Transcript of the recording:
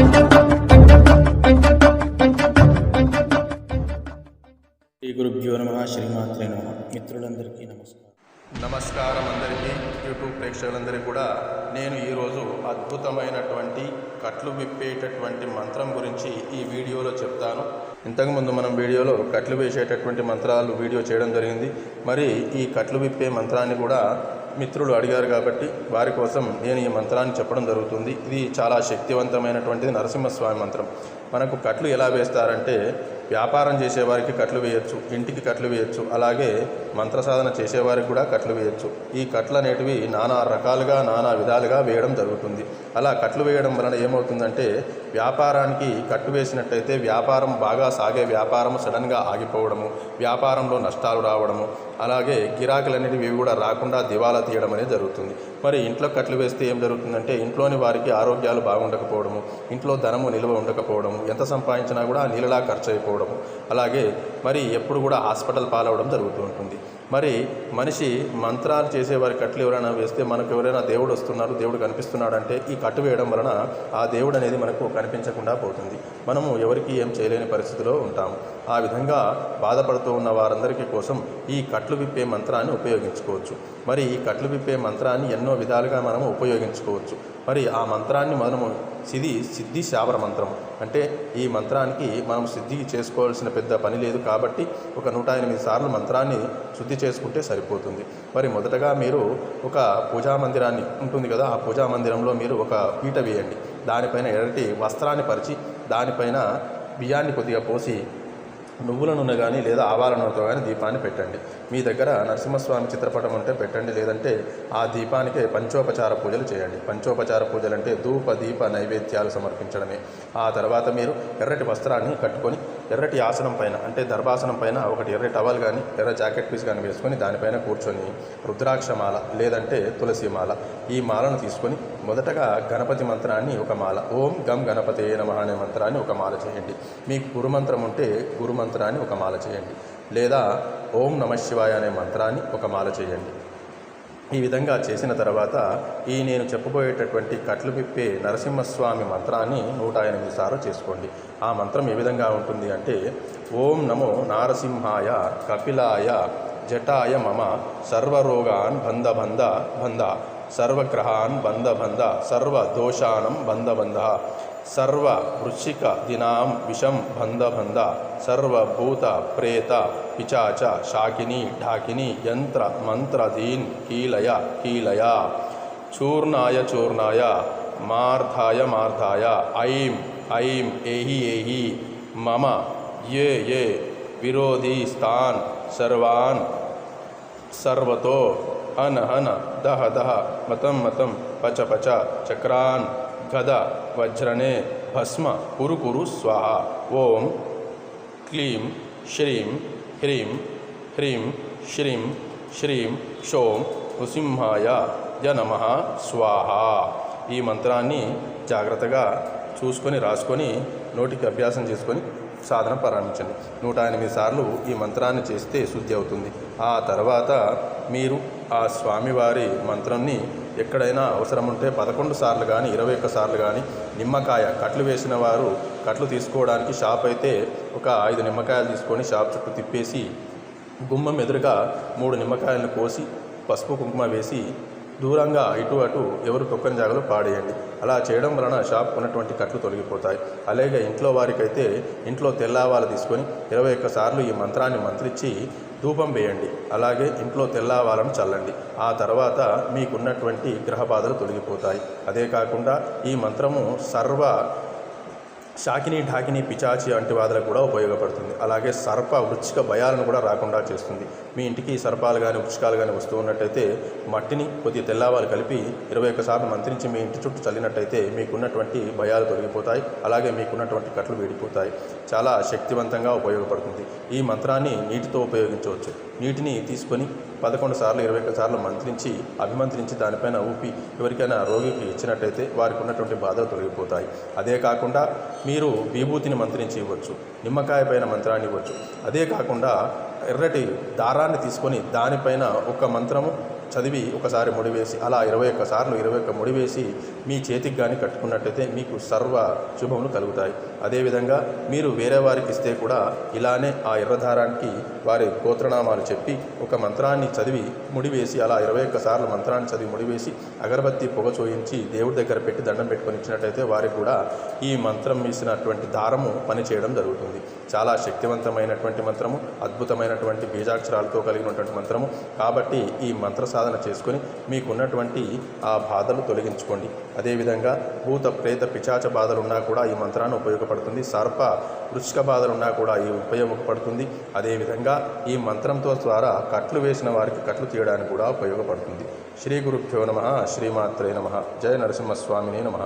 శ్రీ గురుభ్యో నమ శ్రీమాత్రే నమ. మిత్రులందరికీ నమస్కారం. నమస్కారం అందరికీ యూట్యూబ్ ప్రేక్షకులందరికీ కూడా నేను ఈరోజు అద్భుతమైనటువంటి కట్లు విప్పేటటువంటి మంత్రం గురించి ఈ వీడియోలో చెప్తాను. ఇంతకుముందు మనం వీడియోలో కట్లు వేసేటటువంటి మంత్రాలు వీడియో చేయడం జరిగింది. మరి ఈ కట్లు విప్పే మంత్రాన్ని కూడా మిత్రులు అడిగారు కాబట్టి వారి కోసం నేను ఈ మంత్రాన్ని చెప్పడం జరుగుతుంది. ఇది చాలా శక్తివంతమైనటువంటిది నరసింహస్వామి మంత్రం. మనకు కట్లు ఎలా వేస్తారంటే వ్యాపారం చేసేవారికి కట్లు వేయచ్చు ఇంటికి కట్లు వేయచ్చు అలాగే మంత్ర సాధన చేసేవారికి కూడా కట్లు వేయచ్చు. ఈ కట్లు అనేటివి నానా రకాలుగా నానా విధాలుగా వేయడం జరుగుతుంది. అలా కట్లు వేయడం వలన ఏమవుతుందంటే వ్యాపారానికి కట్టు వేసినట్టయితే వ్యాపారం బాగా సాగే వ్యాపారం సడన్గా ఆగిపోవడము వ్యాపారంలో నష్టాలు రావడము అలాగే గిరాకులు అనేటివి కూడా రాకుండా దివాలా తీయడం అనేది జరుగుతుంది. మరి ఇంట్లో కట్లు వేస్తే ఏం జరుగుతుందంటే ఇంట్లోని వారికి ఆరోగ్యాలు బాగుండకపోవడము ఇంట్లో ధనము నిల్వ ఉండకపోవడము ఎంత సంపాదించినా కూడా నీళ్ళలా ఖర్చు అయిపోవడం అలాగే మరి ఎప్పుడు కూడా హాస్పిటల్ పాలవడం జరుగుతూ ఉంటుంది. మరి మనిషి మంత్రాలు చేసేవారి కట్లు ఎవరైనా వేస్తే మనకు ఎవరైనా దేవుడు వస్తున్నారు దేవుడు కనిపిస్తున్నాడు అంటే ఈ కట్టు వేయడం వలన ఆ దేవుడు అనేది మనకు కనిపించకుండా పోతుంది. మనము ఎవరికి ఏం చేయలేని పరిస్థితిలో ఉంటాము. ఆ విధంగా బాధపడుతూ ఉన్న వారందరికీ కోసం ఈ కట్లు విప్పే మంత్రాన్ని ఉపయోగించుకోవచ్చు. మరి ఈ కట్లు విప్పే మంత్రాన్ని ఎన్నో విధాలుగా మనము ఉపయోగించుకోవచ్చు. మరి ఆ మంత్రాన్ని మనము సిది సిద్ధి శావర మంత్రం అంటే ఈ మంత్రానికి మనం సిద్ధి చేసుకోవాల్సిన పెద్ద పని లేదు కాబట్టి ఒక నూట ఎనిమిది సార్లు మంత్రాన్ని శుద్ధి చేసుకుంటే సరిపోతుంది. మరి మొదటగా మీరు ఒక పూజా మందిరాన్ని ఉంటుంది కదా ఆ పూజా మందిరంలో మీరు ఒక పీట వేయండి. దానిపైన ఎర్రటి వస్త్రాన్ని పరిచి దానిపైన బియ్యాన్ని కొద్దిగా పోసి నువ్వుల నూనె కానీ లేదా ఆవాల నూనెతో కానీ దీపాన్ని పెట్టండి. మీ దగ్గర నరసింహస్వామి చిత్రపటం ఉంటే పెట్టండి. లేదంటే ఆ దీపానికే పంచోపచార పూజలు చేయండి. పంచోపచార పూజలు అంటే ధూప దీప నైవేద్యాలు సమర్పించడమే. ఆ తర్వాత మీరు ఎర్రటి వస్త్రాన్ని కట్టుకొని ఎర్రటి ఆసనం పైన అంటే దర్భాసనం పైన ఒకటి ఎర్ర టవల్ కానీ ఎర్ర జాకెట్ పీస్ కానీ వేసుకొని దానిపైన కూర్చొని రుద్రాక్ష మాల లేదంటే తులసి మాల ఈ మాలను తీసుకొని మొదటగా గణపతి మంత్రాన్ని ఒక మాల ఓం గం గణపతి నమ అనే మంత్రాన్ని ఒక మాల చేయండి. మీకు గురుమంత్రం ఉంటే గురుమంత్రాన్ని ఒక మాల చేయండి. లేదా ఓం నమ శివాయ అనే మంత్రాన్ని ఒక మాల చేయండి. ఈ విధంగా చేసిన తర్వాత ఈ నేను చెప్పబోయేటటువంటి కట్లు పిప్పే నరసింహస్వామి మంత్రాన్ని నూట ఎనిమిది సార్లు చేసుకోండి. ఆ మంత్రం ఏ విధంగా ఉంటుంది అంటే ఓం నమో నారసింహాయ కపిలాయ జటాయ మమ సర్వరోగాన్ బంధ బంధ బంధ సర్వగ్రహాన్ బంధ బంధ సర్వదోషానం బంధ బంధ సర్వ వృశ్చిక దినాం విషం బంధ బంధ సర్వభూత ప్రేత पिचा च शाकिनी ढाकिनी यन्त्र मन्त्रधीन् कीलय कीलया चूर्णाय चूर्णाय मार्धाय मार्धाय ऐं ऐं एहि एहि मम ये ये विरोधीस्तान् सर्वान् सर्वतो हन हन दह दह मतं मतं पच पच चक्रान् गद वज्रणे भस्म कुरु कुरु स्वाहा ॐ क्लीं श्रीं హ్రీం హ్రీం శ్రీం శ్రీం షోం నృసింహాయ య నమ స్వాహ ఈ మంత్రాన్ని జాగ్రత్తగా చూసుకొని రాసుకొని నోటికి అభ్యాసం చేసుకొని సాధన ప్రారంభించండి. నూట ఎనిమిది సార్లు ఈ మంత్రాన్ని చేస్తే శుద్ధి అవుతుంది. ఆ తర్వాత మీరు ఆ స్వామివారి మంత్రాన్ని ఎక్కడైనా అవసరం ఉంటే పదకొండు సార్లు కానీ ఇరవై ఒక్క సార్లు కానీ నిమ్మకాయ కట్లు వేసిన వారు కట్లు తీసుకోవడానికి షాప్ అయితే ఒక ఐదు నిమ్మకాయలు తీసుకొని షాప్ చుట్టూ తిప్పేసి గుమ్మం ఎదురుగా మూడు నిమ్మకాయలను కోసి పసుపు కుంకుమ వేసి దూరంగా ఇటు అటు ఎవరు తొక్కని జాగలో పాడేయండి. అలా చేయడం వలన షాప్ ఉన్నటువంటి కట్లు తొలగిపోతాయి. అలాగే ఇంట్లో వారికైతే ఇంట్లో తెల్లావాలు తీసుకొని ఇరవై ఒక్క సార్లు ఈ మంత్రాన్ని మంత్రించి ధూపం వేయండి. అలాగే ఇంట్లో తెల్లవారం చల్లండి. ఆ తర్వాత మీకున్నటువంటి గ్రహ బాధలు తొలగిపోతాయి. అదే కాకుండా ఈ మంత్రము సర్వ షాకిని ఢాకిని పిచాచి వంటి వాదులకు కూడా ఉపయోగపడుతుంది. అలాగే సర్ప వృచ్చిక భయాలను కూడా రాకుండా చేస్తుంది. మీ ఇంటికి సర్పాలు కానీ వృచ్చికాలు కానీ వస్తూ ఉన్నట్టయితే మట్టిని కొద్దిగా తెల్లవాలు కలిపి ఇరవై ఒక్కసార్లు మంత్రించి మీ ఇంటి చుట్టూ చల్లినట్టయితే మీకున్నటువంటి భయాలు తొలగిపోతాయి. అలాగే మీకున్నటువంటి కట్లు వీడిపోతాయి. చాలా శక్తివంతంగా ఉపయోగపడుతుంది. ఈ మంత్రాన్ని నీటితో ఉపయోగించవచ్చు. నీటిని తీసుకొని పదకొండు సార్లు ఇరవై ఒక్క సార్లు మంత్రించి అభిమంత్రించి దానిపైన ఊపి ఎవరికైనా రోగికి ఇచ్చినట్టయితే వారికి ఉన్నటువంటి బాధలు తొలగిపోతాయి. అదే కాకుండా మీరు విభూతిని మంత్రించి ఇవ్వచ్చు నిమ్మకాయ పైన మంత్రాన్ని ఇవ్వచ్చు. అదే కాకుండా ఎర్రటి దారాన్ని తీసుకొని దానిపైన ఒక మంత్రము చదివి ఒకసారి ముడివేసి అలా ఇరవై ఒక్క సార్లు ఇరవై ఒక్క ముడివేసి మీ చేతికి కానీ కట్టుకున్నట్టయితే మీకు సర్వ శుభములు కలుగుతాయి. అదేవిధంగా మీరు వేరే వారికి ఇస్తే కూడా ఇలానే ఆ ఎర్రధారానికి వారి గోత్రనామాలు చెప్పి ఒక మంత్రాన్ని చదివి ముడివేసి అలా ఇరవై ఒక్క సార్లు మంత్రాన్ని చదివి ముడివేసి అగరబత్తి పొగ చూయించి దేవుడి దగ్గర పెట్టి దండం పెట్టుకొని ఇచ్చినట్టయితే వారికి కూడా ఈ మంత్రం వేసినటువంటి దారము పనిచేయడం జరుగుతుంది. చాలా శక్తివంతమైనటువంటి మంత్రము అద్భుతమైనటువంటి బీజాక్షరాలతో కలిగినటువంటి మంత్రము. కాబట్టి ఈ మంత్ర సాధన చేసుకొని మీకున్నటువంటి ఆ బాధలు తొలగించుకోండి. అదేవిధంగా భూత ప్రేత పిచాచ బాధలు ఉన్నా కూడా ఈ మంత్రాన్ని ఉపయోగపడుతుంది. సర్ప వృష్క బాధలు ఉన్నా కూడా ఈ ఉపయోగపడుతుంది. అదేవిధంగా ఈ మంత్రంతో ద్వారా కట్లు వేసిన వారికి కట్లు తీయడానికి కూడా ఉపయోగపడుతుంది. శ్రీ గురుభ్యో నమ. శ్రీమాత్రే నమ. జయ నరసింహస్వామిని నమ.